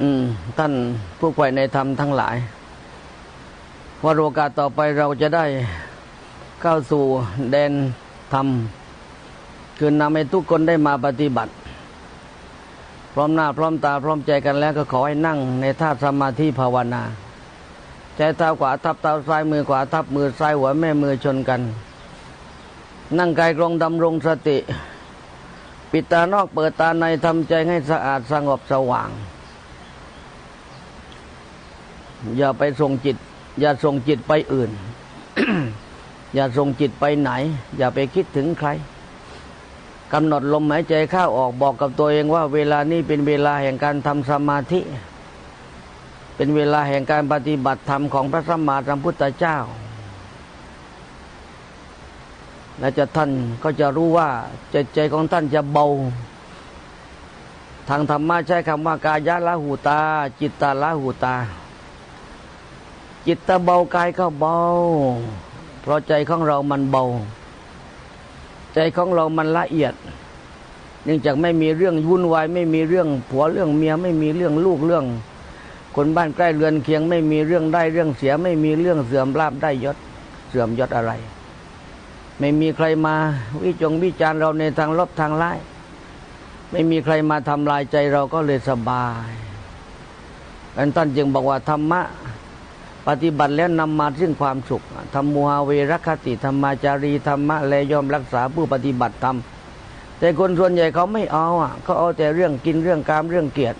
อืม ท่านผู้ใฝ่ในธรรมทั้งหลาย ว่าโอกาสต่อไปเราจะได้เข้าสู่แดนธรรม คือนำให้ทุกคนได้มาปฏิบัติ พร้อมหน้าพร้อมตาพร้อมใจกันแล้วก็ขอให้นั่งในท่าสมาธิภาวนาใจเท้าขวาทับเท้าซ้ายมือขวาทับมือซ้ายหัวแม่มือชนกัน นั่งกายตรงดำรงสติ ปิดตานอกเปิดตาในทำใจให้สะอาดสงบสว่าง อย่าไปส่งจิต อย่าส่งจิตไปอื่น อย่าส่งจิตไปไหน อย่าไปคิดถึงใครกำหนดลมหายใจเข้าออกบอกกับตัวเองว่า เวลานี้เป็นเวลาแห่งการทำสมาธิ เป็นเวลาแห่งการปฏิบัติธรรมของพระสัมมาสัมพุทธเจ้า และจะท่านก็จะรู้ว่าใจใจของท่านจะเบา ทางธรรมะใช้คำว่ากายะละหูตา จิตตาละหูตา จิตตะเบากายก็เบา เพราะใจของเรามันเบา ใจของเรามันละเอียด เนื่องจากไม่มีเรื่องวุ่นวาย ไม่มีเรื่องผัวเรื่องเมียไม่มีเรื่องลูกเรื่อง คนบ้านใกล้เรือนเคียง ไม่มีเรื่องได้เรื่องเสีย ไม่มีเรื่องเสื่อมลาบได้ยศเสื่อมยศอะไร ไม่มีใครมาวิจงวิจารเราในทางลบทางร้ายไม่มีใครมาทำลายใจเราก็เลยสบายอันท่านจึงบอกว่าธรรมะ ปฏิบัติแล้วนำมาซึ่งความสุขธรรมมูฮาเวรคติธรรมาจารีธรรมะและยอมรักษาผู้ปฏิบัติธรรมแต่คนส่วนใหญ่เขาไม่เอาอะเขาเอาแต่เรื่องกินเรื่องกามเรื่องเกียรติ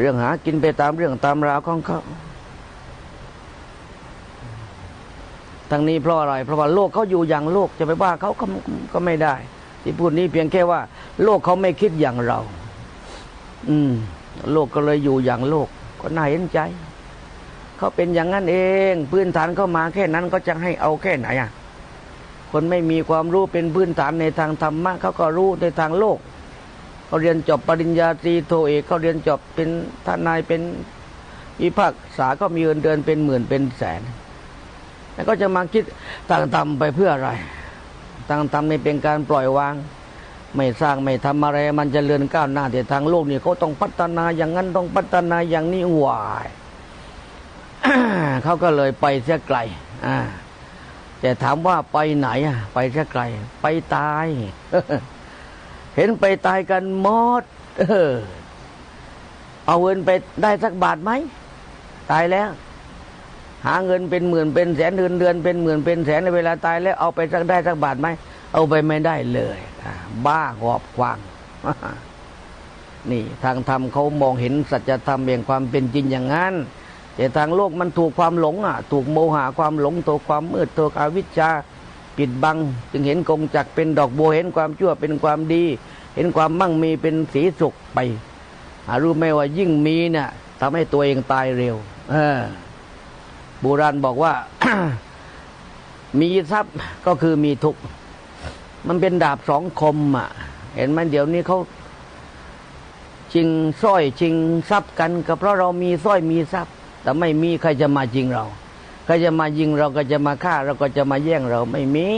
เรื่องหากินไปตามเรื่องตามราวของเขาทั้งนี้เพราะอะไร เพราะว่าโลกเขาอยู่อย่างโลกจะไปว่าเขาก็ก็ไม่ได้ ที่พูดนี้เพียงแค่ว่า โลกเขาไม่คิดอย่างเรา อืม โลกก็เลยอยู่อย่างโลก ก็น่าเห็นใจ เขาเป็นอย่างนั้นเอง พื้นฐานเข้ามาแค่นั้นก็จะให้เอาแค่ไหนอะคนไม่มีความรู้เป็นพื้นฐานในทางธรรมะเขาก็รู้ในทางโลกเขาเรียนจบปริญญาตรีโทเอกเขาเรียนจบเป็นทนายเป็นวิพากษาก็มีเงินเดือนเป็นหมื่นเป็นแสน แล้วก็จะมาคิดต่างทำไปเพื่ออะไร ต่างทำนี่เป็นการปล่อยวาง ไม่สร้างไม่ทำอะไร มันจะเลื่อนก้าวหน้าแต่ทางโลกนี่เขาต้องพัฒนาอย่างนั้นต้องพัฒนาอย่างนี้หวาย เขาก็เลยไปเสียไกลอ่าแต่ถามว่าไปไหนอะ ไปเสียไกล ไปตาย เห็นไปตายกันหมดเออเอาเงินไปได้สักบาทไหมตายแล้ว หาเงินเป็นหมื่นเป็นแสนเดือนเดือนเป็นหมื่นเป็นแสนในเวลาตายแล้วเอาไปสักได้สักบาทไหมเอาไปไม่ได้เลยบ้าหอบควางนี่ทางธรรมเขามองเห็นสัจธรรมอย่างความเป็นจริงอย่างนั้น แต่ทางโลกมันถูกความหลงอะ ถูกโมหะความหลงถูกความมืดถูกอวิชชาปิดบัง จึงเห็นกงจักเป็นดอกบัวเห็นความชั่วเป็นความดี เห็นความมั่งมีเป็นสีสุขไปหารู้ไหมว่ายิ่งมีเนี่ยทำให้ตัวเองตายเร็ว เออโบราณบอกว่า มีทรัพย์ก็คือมีทุกข์มันเป็นดาบสองคมอะ เห็นไหมเดี๋ยวนี้เขาชิงสร้อยชิงทรัพย์กันก็เพราะเรามีสร้อยมีทรัพย์ แต่ไม่มีใครจะมายิงเราใครจะมายิงเราก็จะมาฆ่า เราก็จะมาแย่งเราไม่มี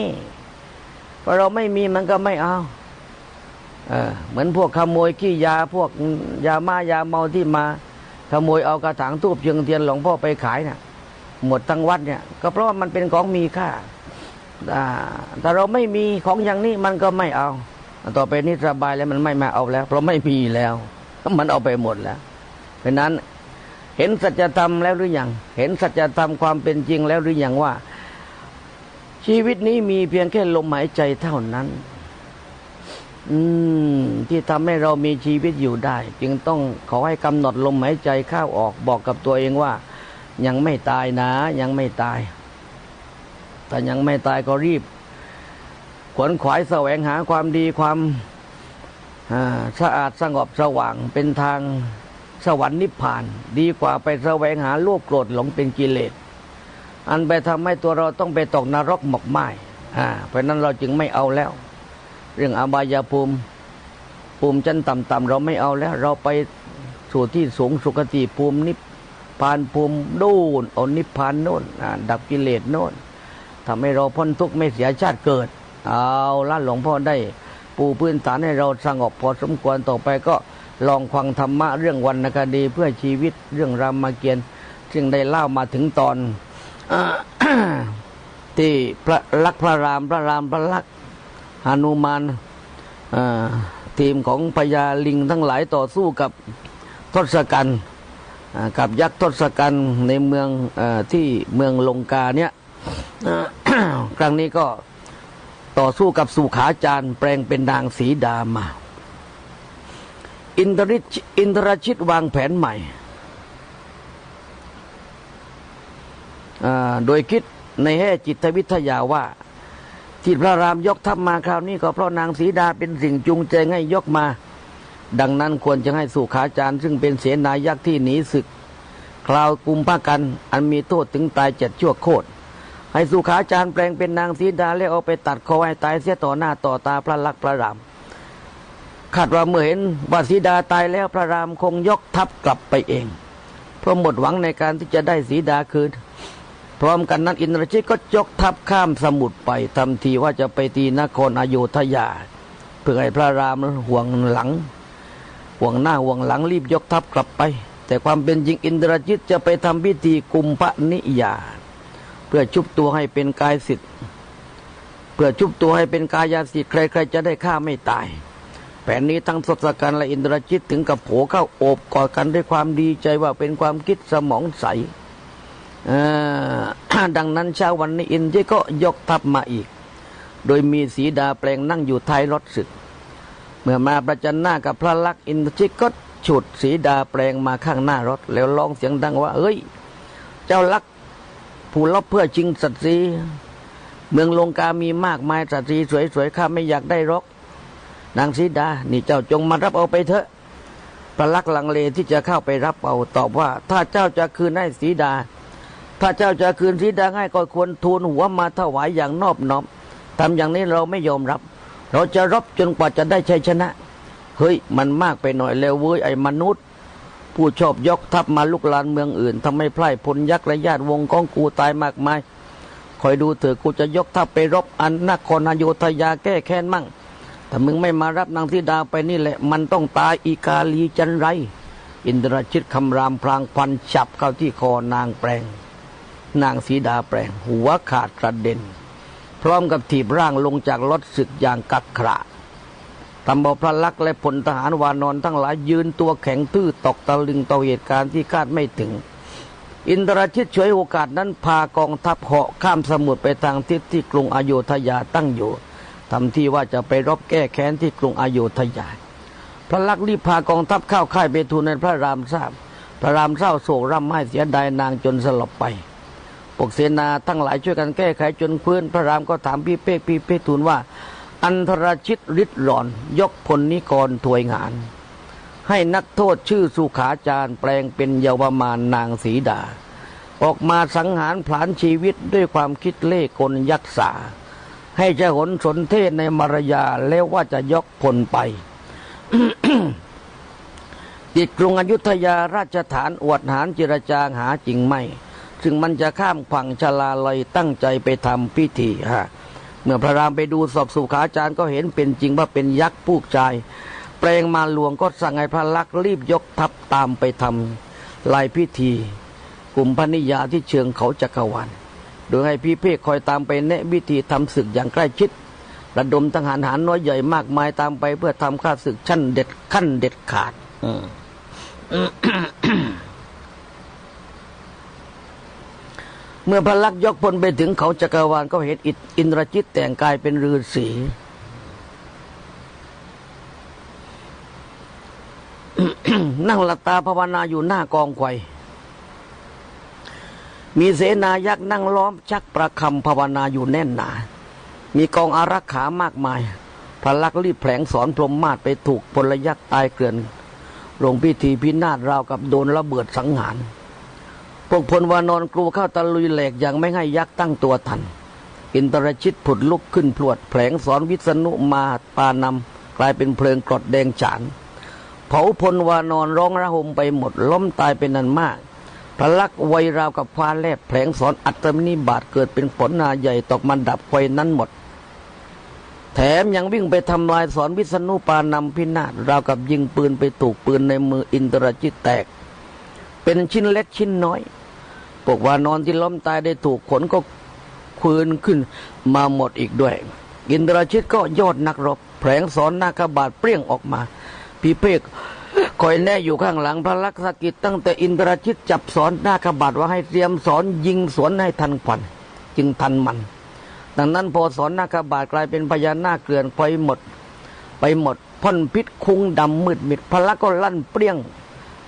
เพราะเราไม่มีมันก็ไม่เอาเออเหมือนพวกขโมยขี้ยาพวกยามายาเมาที่มา ขโมยเอากระถางทูบเชียงเทียนหลวงพ่อไปขายเนี่ยหมดทั้งวัดเนี่ย ก็เพราะว่ามันเป็นของมีค่าอ่าแต่เราไม่มีของอย่างนี้มันก็ไม่เอา ต่อไปนี้สบายแล้วมันไม่มาเอาแล้ว เพราะไม่มีแล้วมันเอาไปหมดแล้วเพราะนั้น เห็นสัจธรรมแล้วหรือยัง เห็นสัจธรรมความเป็นจริงแล้วหรือยังว่า ชีวิตนี้มีเพียงแค่ลมหายใจเท่านั้น อืม ที่ทำให้เรามีชีวิตอยู่ได้ จึงต้องขอให้กำหนดลมหายใจเข้าออกบอกกับตัวเองว่า ยังไม่ตายนะ ยังไม่ตายแต่ยังไม่ตายก็รีบ ขวนขวายแสวงหาความดีความสะอาดสงบสว่างเป็นทาง สวรรค์นิพพาน ดีกว่าไปแสวงหาโลภโกรธหลงเป็นกิเลส อันไปทำให้ตัวเราต้องไปตกนรกหมกไหม้อ่าเพราะนั้นเราจึงไม่เอาแล้ว เรื่องอบายภูมิภูมิชั้นต่ำๆเราไม่เอาแล้ว เราไปสู่ที่สูงสุคติภูมินิพพานภูมิโน่นเอานิพพานโน่นดับกิเลสโน่นทำให้เราพ้นทุกข์ไม่เสียชาติเกิด เอาละหลวงพ่อได้ปูพื้นฐานให้เราสงบพอสมควรต่อไปก็ ลองฟังธรรมะเรื่องวรรณคดีเพื่อชีวิตเรื่องรามเกียรติ์ซึ่งได้เล่ามาถึงตอนที่พระลักษณ์พระรามพระรามพระลักษณ์หนุมานทีมของพญาลิงทั้งหลายต่อสู้กับทศกัณฐ์กับยักษ์ทศกัณฐ์ในเมืองอที่เมืองลงกาเนี่ยครั้งนี้ก็ต่อสู้กับสุขาจารย์แปลงเป็นนางสีดามา อินทริชอินทรชิตวางแผนใหม่ โดยคิดในแง่จิตวิทยาว่า ที่พระรามยกทัพมาคราวนี้ก็เพราะนางสีดาเป็นสิ่งจูงใจให้ยกมา ดังนั้นควรจะให้สุขาจารย์ซึ่งเป็นเสนายักษ์ที่หนีศึก คราวกุมภากัน อันมีโทษถึงตายเจ็ดชั่วโคตรให้สุขาจารย์แปลงเป็นนางสีดาแล้วเอาไปตัดคอให้ตายเสียต่อหน้าต่อตาพระลักษณ์พระราม คาดว่าเมื่อเห็นว่าสีดาตายแล้วพระรามคงยกทัพกลับไปเอง เพราะหมดหวังในการที่จะได้สีดาคืน พร้อมกันนั้นอินทรชิตก็ยกทัพข้ามสมุทรไปทำทีว่าจะไปตีนครอโยธยา เพื่อให้พระรามห่วงหลัง ห่วงหน้าห่วงหลังรีบยกทัพกลับไป แต่ความเป็นจริงอินทรชิตจะไปทำพิธีกุมพนิยา เพื่อชุบตัวให้เป็นกายสิทธิ์เพื่อชุบตัวให้เป็นกายาสิทธิ์ใครๆจะได้ฆ่าไม่ตาย แผนนี้ทั้งทศกัณฐ์และอินทรชิตถึงกับโผเข้าโอบกอดกันด้วยความดีใจว่าเป็นความคิดสมองใสอ่อดังนั้นเช้าวันนี้อินทรชิตก็ยกทัพมาอีก โดยมีสีดาแปลงนั่งอยู่ท้ายรถศึก เมื่อมาประจันหน้ากับพระลักษณ์อินทรชิตก็ฉุดสีดาแปลงมาข้างหน้ารถ แล้วร้องเสียงดังว่า เอ้ย เจ้าลักษณ์ผู้ลบเพื่อชิงสัตว์สีเมืองลงกามีมากมายสัตว์สีสวยๆข้าไม่อยากได้รอก นางสีดา นี่เจ้าจงมารับเอาไปเถอะพระลักษ์ลังเลที่จะเข้าไปรับเอาตอบว่า ถ้าเจ้าจะคืนให้สีดา ถ้าเจ้าจะคืนสีดาให้ก็ควรทูลหัวมาถวายอย่างนอบน้อมทำอย่างนี้เราไม่ยอมรับ เราจะรบจนกว่าจะได้ชัยชนะ เฮ้ย มันมากไปหน่อยแล้วเว้ยไอ้มนุษย์ ผู้ชอบยกทัพมาลุกลานเมืองอื่นทำให้ไพร่พลยักษ์และญาติวงของกูตายมากมายคอยดูเถอะกูจะยกทัพไปรบอันนครอโยธยาแก้แค้นมั่ง ถ้ามึงไม่มารับนางธิดาไปนี่แหละ มันต้องตายอีกาลีจันไร อินทรชิตคำรามพลางควันฉับเข้าที่คอนางแปลง นางสีดาแปลง หัวขาดกระเด็น พร้อมกับถีบร่างลงจากรถศึกอย่างกักขระทำเอาพระลักษ์และพลทหารวานอนทั้งหลายยืนตัวแข็งทื่อตกตะลึงต่อเหตุการณ์ที่คาดไม่ถึง อินทรชิตช่วยโอกาสนั้นพากองทัพเหาะข้ามสมุทรไปทางทิศที่กรุงอโยธยาตั้งอยู่ ทำที่ว่าจะไปรบแก้แค้นที่กรุงอโยธยา พระลักษณ์รีบพากองทัพเข้าค่ายเบทูลในพระรามทราบ พระรามเศร้าโศกร่ำไห้เสียดายนางจนสลบไปพวกเสนาทั้งหลายช่วยกันแก้ไขจนพื้น พระรามก็ถามพี่เป้กพี่เป้กทูลว่า อันธรชิตริดหลอน ยกพลนิกรถวยงาน ให้นักโทษชื่อสุขาจารย์แปลงเป็นเยาวมานนางสีดา ออกมาสังหารผลาญชีวิตด้วยความคิดเล่กลยักษา ให้เจะหนสนเทศในมารยาแล้วว่าจะยกพลไปติดกรุงอยุธยาราชฐานอวดหารเจรจางหาจริงไม่ซึ่งมันจะข้ามฝั่งชลาลัยตั้งใจไปทำพิธีฮะเมื่อพระรามไปดูสอบสุขาจารย์ก็เห็นเป็นจริงว่าเป็นยักษ์ผู้ชาย แปลงมาหลวงก็สั่งให้พระลักษ์รีบยกทัพตามไปทำลายพิธี กลุ่มพนิยาที่เชิงเขาจักรวาล โดยให้พี่เพกคอยตามไปแนะวิธีทำศึกอย่างใกล้ชิด ระดมทหารหารน้อยใหญ่มากมายตามไปเพื่อทำข้าศึกชั้นเด็ดขั้นเด็ดขาดเมื่อพระลักษณ์ยกพลไปถึงเขาจักรวาลก็เห็นอินอินทรจิตแต่งกายเป็นฤาษีนั่งหลับตาภาวนาอยู่หน้ากองไฟ มีเสนายักษ์นั่งล้อมชักประคำภาวนาอยู่แน่นหนา มีกองอารักขามากมายพระลักษ์รีบแผลงสอนพรหมมาศไปถูกพลยักษ์ตายเกลื่อนลงพิธีพินาศราวกับโดนระเบิดสังหาร พวกพลวานอนกลัวเข้าตะลุยแหลกอย่างไม่ให้ยักษ์ตั้งตัวทัน อินทรชิตผุดลุกขึ้นพรวดแผลงสอนวิษณุมาปานำกลายเป็นเพลิงกรดแดงฉาน เผาพลวานอนร้องระหมไปหมดล้มตายเป็นนันมาก พลักไวยราวกับฟ้าแลบแผลงสอนอัตมนิบาตเกิดเป็นผลนาใหญ่ตกมันดับไฟนั้นหมด แถมยังวิ่งไปทำลายสอนวิษณุปานำพินาศราวกับยิงปืนไปถูกปืนในมืออินทรจิตแตก เป็นชิ้นเล็กชิ้นน้อยพวกว่านอนที่ล้มตายได้ถูกขนก็คืนขึ้นมาหมดอีกด้วย อินทรชิตก็ยอดนักรบ แผลงสอนนาคบาทเปรี้ยงออกมา พีเพก คอยแน่อยู่ข้างหลังพระลักษกิจตั้งแต่อินทรชิตจับสอนนาคบาทว่าให้เตรียมสอนยิงสวนให้ทันควันจึงทันมัน ดังนั้นพอสอนนาคบาทกลายเป็นพญานาคเกลื่อนไปหมด ไปหมดพ่นพิษคุ้งดำมืดมิดพระละก็ลั่นเปรี้ยง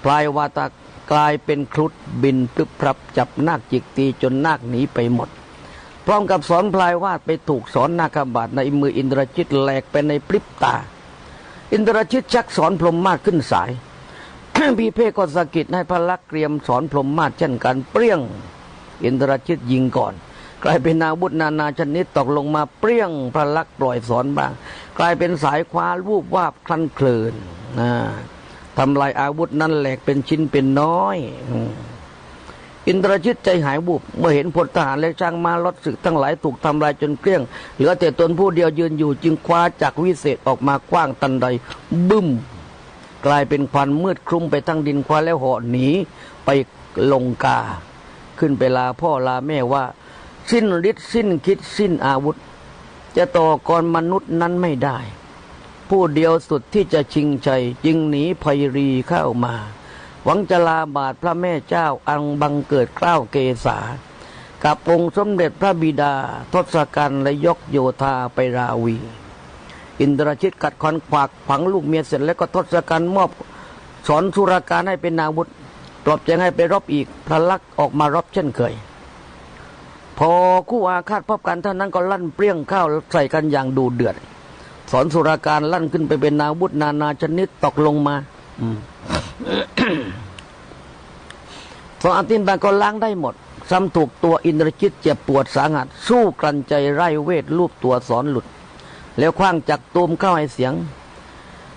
พลายวาตากลายเป็นครุฑบินตึบพรับจับนาคจิกตีจนนาคหนีไปหมด พร้อมกับสอนพลายวาดไปถูกสอนนาคบาทในมืออินทรจิตแหลกไปในพริบตา อินทรชิตชักสอนพรหมมาศขึ้นสาย พีเพก็สะกิดให้พระลักษ์เตรียมสอนพรหมมาศเช่นกันเปรี้ยง อินทรชิตยิงก่อน กลายเป็นอาวุธนานาชนิดตกลงมาเปรี้ยงพระลักษ์ปล่อยสอนบ้าง กลายเป็นสายคว้าวูบวาบคลันเคลืนอ่าทำลายอาวุธนั้นแหลกเป็นชิ้นเป็นน้อยอ อินทรชิตใจหายบุบเมื่อเห็นพลทหารและช่างมารถศึกทั้งหลายถูกทำลายจนเกลี้ยง เหลือแต่ตนผู้เดียวยืนอยู่จึงคว้าจากวิเศษออกมากว้างตันใด บึ้ม กลายเป็นควันมืดคลุมไปทั้งดินควันแล้วหาะหนีไปลงกา ขึ้นไปลาพ่อลาแม่ว่า สิ้นฤทธิ์สิ้นคิดสิ้นอาวุธ จะต่อกรมนุษย์นั้นไม่ได้ ผู้เดียวสุดที่จะชิงชัยจึงหนีภัยรีเข้ามา หวังจะลาบาทพระแม่เจ้าอังบังเกิดเกล้าวเกษากับองค์สมเด็จพระบิดาทศกัณฐ์และยกโยธาไปราวี อินทรชิตกัดคอนขวากฝังลูกเมียเสร็จแล้วก็ทศกัณฐ์มอบสอนสุรการให้เป็นอาวุธปลอบใจให้ไปรบอีกพระลักษ์ออกมารบเช่นเคย พอคู่อาฆาตพบกันเท่านั้นก็ลั่นเปรี้ยงข้าวใส่กันอย่างดูเดือด สอนสุรการลั่นขึ้นไปเป็นอาวุธนานาชนิดตกลงมา อื มสองอันตินบาก็ล้างได้หมดซ้ำถูกตัวอินทรชิตเจ็บปวดสาหัส สู้กลันใจไร้เวทรูปตัวสอนหลุด แล้วคว้างจักตูมเข้าให้เสียง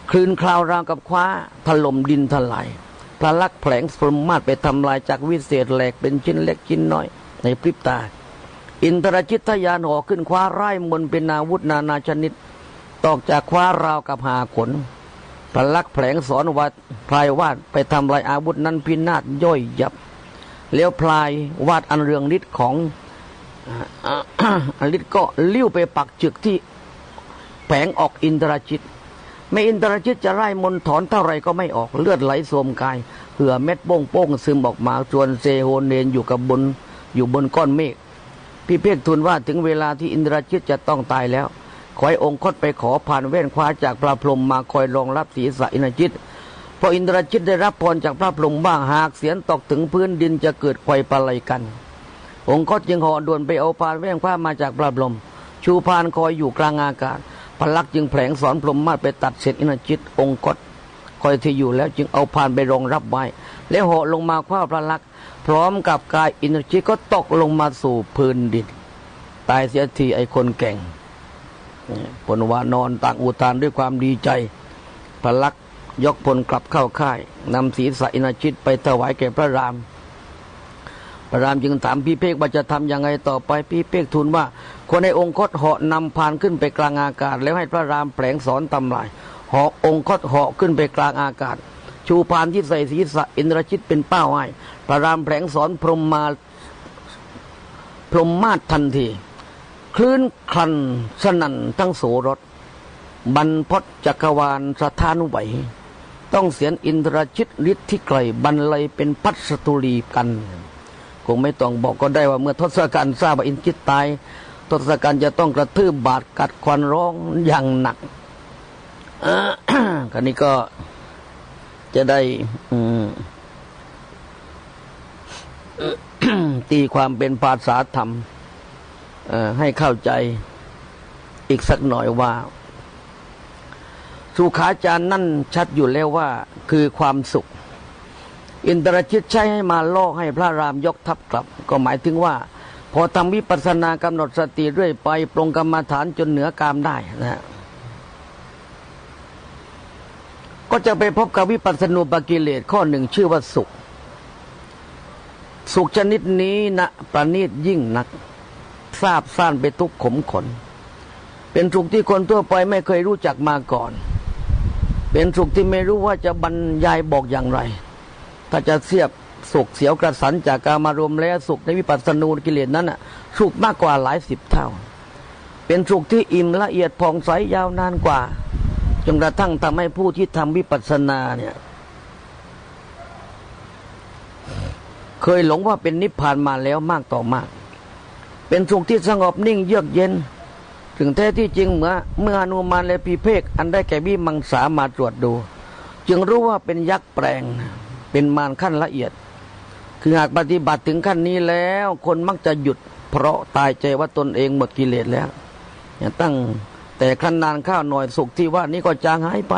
คลืนคลาวราวกับคว้าถล่มดินทลายพระลักษ์แผลงสมมาตรไปทำลายจากวิเศษแหลกเป็นชิ้นเล็กชิ้นน้อย ในพริบตา อินทรชิตทยานห่อขึ้นคว้าไร่มนเป็นอาวุธนานาชนิด ตอกจากคว้าราวกับหาขนพระลักษ์แผลงสอนวัดพลายวาดไปทำลายอาวุธนั้นพินาศย่อยยับ แล้วพลายวาดอันเรืองฤทธิ์ของฤทธิ์ก็เลี้ยวไปปักจึกที่แผงออกอินทรชิต ไม่อินทรชิตจะไล่มนถอนเท่าไรก็ไม่ออกเลือดไหลโสมกาย เหือเม็ดโป้งโป้งซึมออกมาส่วนเซโฮเนนอยู่กับบนอยู่บนก้อนเมฆพี่เพกทูลว่าถึงเวลาที่อินทรชิตจะต้องตายแล้วขอให้องค์คตไปขอผ่านแว่นคว้าจากพระพรหมมาคอยรองรับศีรษะอินทรชิต พออินทรชิตได้รับพรจากพระพรหมบ้างหากเสียนตกถึงพื้นดินจะเกิดไฟประไลกัน องค์คตจึงห่อด่วนไปเอาพานแว่นคว้ามาจากพระพรหมชูพานคอยอยู่กลางอากาศพลักษ์จึงแผลงสอนพรหมมาไปตัดเศษอินทรชิตองค์คตคอยที่อยู่แล้วจึงเอาพานไปรองรับไว้ แล้วหาะลงมาคว้าพระลักษ์พร้อมกับกายอินทรชิตก็ตกลงมาสู่พื้นดิน ตายเสียทีไอคนแก่งผลวานอนต่างอุทานด้วยความดีใจพระลักษ์ ยกพลกลับเข้าค่ายนำศีรษะอินทรชิตไปถวายแก่พระราม พระรามจึงถามพี่เพกว่าจะทำยังไงต่อไปพี่เพกทูลว่าคนในองค์คตเหาะนำพานขึ้นไปกลางอากาศ แล้วให้พระรามแผลงสอนตำลายเหาะองค์คตเหาะขึ้นไปกลางอากาศ ชูพานที่ใส่ศีรษะอินทรชิตเป็นเป้าให้พระรามแผลงสอนพรหมมาพรหมมาศทันทีคลื่นคลันสนั่นทั้งโสรถบรรพจักรวาลสถานไหว ต้องเสียนอินทรชิตฤทธิ์ที่ไกลบรรลัยเป็นพัสตุรีกัน คงไม่ต้องบอกก็ได้ว่าเมื่อทศกัณฐ์ทราบว่าอินทรชิตตาย ทศกัณฐ์จะต้องกระทืบบาดกัดควันร้องอย่างหนักอ่าคราวนี้ก็จะได้ตีความเป็นภาษาธรรมให้เข้าใจอีกสักหน่อยว่า สุขาจารย์นั่นชัดอยู่แล้วว่าคือความสุข อินทรชิตใช้ให้มาล่อให้พระรามยกทัพกลับ ก็หมายถึงว่า พอทำวิปัสสนากำหนดสติเรื่อยไป ปรงกรรมฐานจนเหนือกามได้นะฮะก็จะไปพบกับวิปัสสนูปกิเลสข้อหนึ่งชื่อว่าสุข สุขชนิดนี้นะประณีตยิ่งนัก ทราบซ่านไปทุกขมขน เป็นสุขที่คนทั่วไปไม่เคยรู้จักมาก่อน เป็นสุขที่ไม่รู้ว่าจะบรรยายบอกอย่างไร ถ้าจะเทียบสุขเสียวกระสันจากการมารวมแล้วสุขในวิปัสสนูกิเลสนั้นน่ะสุขมากกว่าหลายสิบเท่า เป็นสุขที่อิ่มละเอียดผ่องใสยาวนานกว่าจนกระทั่งทำให้ผู้ที่ทำวิปัสสนาเนี่ยเคยหลงว่าเป็นนิพพานมาแล้วมากต่อมาก เป็นสุขที่สงบนิ่งเยือกเย็น ถึงแท้ที่จริงเมื่อเมื่อนุมานและปีเพกอันได้แก่วิมังสามาตรวจดู จึงรู้ว่าเป็นยักษ์แปลงเป็นมารขั้นละเอียด คือหากปฏิบัติถึงขั้นนี้แล้วคนมักจะหยุด เพราะตายใจว่าตนเองหมดกิเลสแล้วตั้งแต่ขั้นนานข้าวหน่อยสุขที่ว่านี้ก็จางหายไป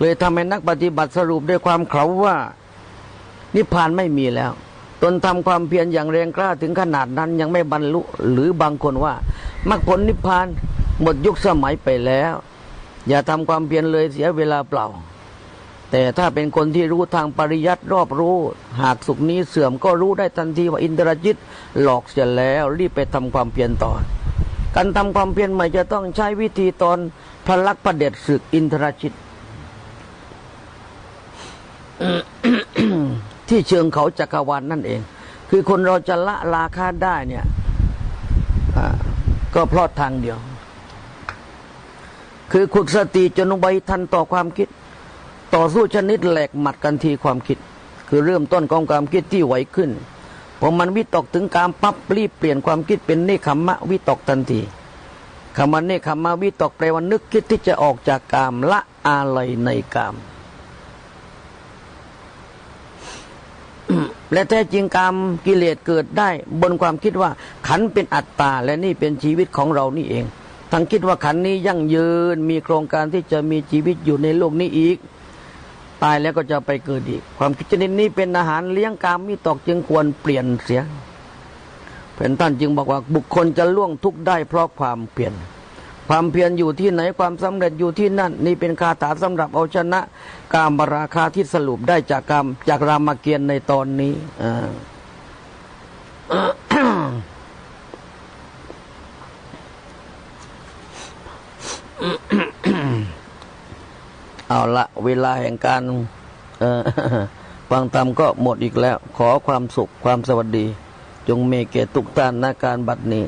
เลยทำให้นักปฏิบัติสรุปด้วยความเขาว่านิพพานไม่มีแล้ว ตนทำความเพียรอย่างแรงกล้าถึงขนาดนั้นยังไม่บรรลุหรือบางคนว่ามรรคผลนิพพานหมดยุคสมัยไปแล้ว อย่าทำความเพียรเลยเสียเวลาเปล่า แต่ถ้าเป็นคนที่รู้ทางปริยัติรอบรู้ หากสุขนี้เสื่อมก็รู้ได้ทันทีว่าอินทรจิตหลอกเสียแล้วรีบไปทำความเพียรต่อการทำความเพียรใหม่จะต้องใช้วิธีตอนพลักประเด็จศึกอินทรจิต ที่เชิงเขาจักรวาลนนั่นเอง คือคนเราจะละราคาได้เนี่ยก็เพราะทางเดียว คือขุดสติจนไวทันต่อความคิด ต่อสู้ชนิดแหลกหมัดกันทีความคิด คือเริ่มต้นของความคิดที่ไหวขึ้นพอมันวิตกถึงการปั๊บรีบเปลี่ยนความคิดเป็นเนคขมะวิตกทันทีคำว่าเนคขมมะวิตกแปลว่านึกคิดที่จะออกจากกามละอะไรในกาม และแท้จริงกรรมกิเลสเกิดได้ บนความคิดว่าขันเป็นอัตตา และนี่เป็นชีวิตของเรานี่เองทั้งคิดว่าขันนี้ยั่งยืนมีโครงการที่จะมีชีวิตอยู่ในโลกนี้อีก ตายแล้วก็จะไปเกิดอีก ความคิดชนิดนี้เป็นอาหารเลี้ยงกามมิตกจึงควรเปลี่ยนเสียเป็นท่านจึงบอกว่าบุคคลจะล่วงทุกข์ได้เพราะความเปลี่ยน ความเพียรอยู่ที่ไหนความสำเร็จอยู่ที่นั่น นี่เป็นคาถาสำหรับเอาชนะกามราคาที่สรุปได้จากกรรมจากรามเกียรติในตอนนี้อ่าเอาละเวลาแห่งการฟังธรรมก็หมดอีกแล้ว ขอความสุขความสวัสดี จงเมีแก่ทุกท่านในการบัดนี้